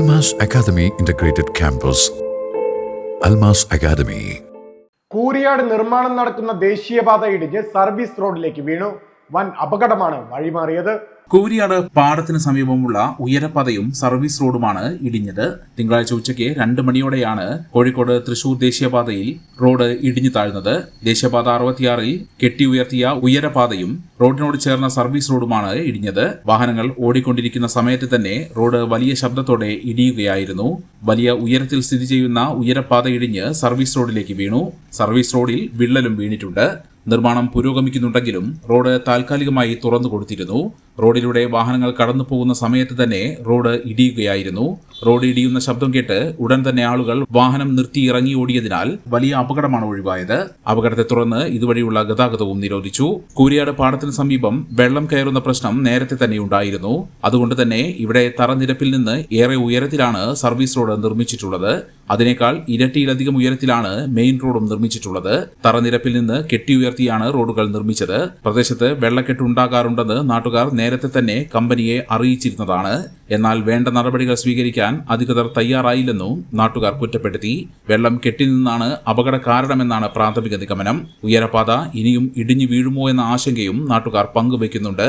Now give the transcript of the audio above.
Almas Academy Integrated Campus. Almas Academy. Kooriyad നിർമ്മാണം നടക്കുന്ന ദേശീയപാത ഇടിഞ്ഞ് സർവീസ് റോഡിലേക്ക് വീണു വൻ അപകടമാണ് വഴിമാറിയത്. കൂരിയാട് പാടത്തിന് സമീപമുള്ള ഉയരപ്പാതയും സർവീസ് റോഡുമാണ് ഇടിഞ്ഞത്. തിങ്കളാഴ്ച ഉച്ചയ്ക്ക് രണ്ട് മണിയോടെയാണ് കോഴിക്കോട് തൃശൂർ ദേശീയപാതയിൽ റോഡ് ഇടിഞ്ഞു താഴ്ന്നത്. ദേശീയപാത അറുപത്തിയാറിൽ കെട്ടി ഉയർത്തിയ ഉയരപാതയും റോഡിനോട് ചേർന്ന സർവീസ് റോഡുമാണ് ഇടിഞ്ഞത്. വാഹനങ്ങൾ ഓടിക്കൊണ്ടിരിക്കുന്ന സമയത്ത് തന്നെ റോഡ് വലിയ ശബ്ദത്തോടെ ഇടിയുകയായിരുന്നു. വലിയ ഉയരത്തിൽ സ്ഥിതി ചെയ്യുന്ന ഉയരപ്പാത ഇടിഞ്ഞ് സർവീസ് റോഡിലേക്ക് വീണു. സർവീസ് റോഡിൽ വിള്ളലും വീണിട്ടുണ്ട്. നിർമ്മാണം പുരോഗമിക്കുന്നുണ്ടെങ്കിലും റോഡ് താൽക്കാലികമായി തുറന്നു കൊടുത്തിരുന്നു. റോഡിലൂടെ വാഹനങ്ങൾ കടന്നു പോകുന്ന സമയത്ത് തന്നെ റോഡ് ഇടിയുകയായിരുന്നു. റോഡ് ഇടിയുന്ന ശബ്ദം കേട്ട് ഉടൻ തന്നെ ആളുകൾ വാഹനം നിർത്തി ഇറങ്ങി ഓടിയതിനാൽ വലിയ അപകടമാണ് ഒഴിവായത്. അപകടത്തെ തുടർന്ന് ഇതുവഴിയുള്ള ഗതാഗതവും നിരോധിച്ചു. കൂരിയാട് പാടത്തിന് സമീപം വെള്ളം കയറുന്ന പ്രശ്നം നേരത്തെ തന്നെ ഉണ്ടായിരുന്നു. അതുകൊണ്ട് തന്നെ ഇവിടെ തറനിരപ്പിൽ നിന്ന് ഏറെ ഉയരത്തിലാണ് സർവീസ് റോഡ് നിർമ്മിച്ചിട്ടുള്ളത്. അതിനേക്കാൾ ഇരട്ടിയിലധികം ഉയരത്തിലാണ് മെയിൻ റോഡും നിർമ്മിച്ചിട്ടുള്ളത്. തറനിരപ്പിൽ നിന്ന് കെട്ടിയുയർത്തിയാണ് റോഡുകൾ നിർമ്മിച്ചത്. പ്രദേശത്ത് വെള്ളക്കെട്ട് ഉണ്ടാകാറുണ്ടെന്ന് നാട്ടുകാർ നേരത്തെ തന്നെ കമ്പനിയെ അറിയിച്ചിരുന്നതാണ്. എന്നാൽ വേണ്ട നടപടികൾ സ്വീകരിക്കാൻ അധികൃതർ തയ്യാറായില്ലെന്നും നാട്ടുകാർ കുറ്റപ്പെടുത്തി. വെള്ളം കെട്ടിനിന്നാണ് അപകട കാരണമെന്നാണ് പ്രാഥമിക നിഗമനം. ഉയരപാത ഇനിയും ഇടിഞ്ഞു വീഴുമോ എന്ന ആശങ്കയും നാട്ടുകാർ പങ്കുവയ്ക്കുന്നുണ്ട്.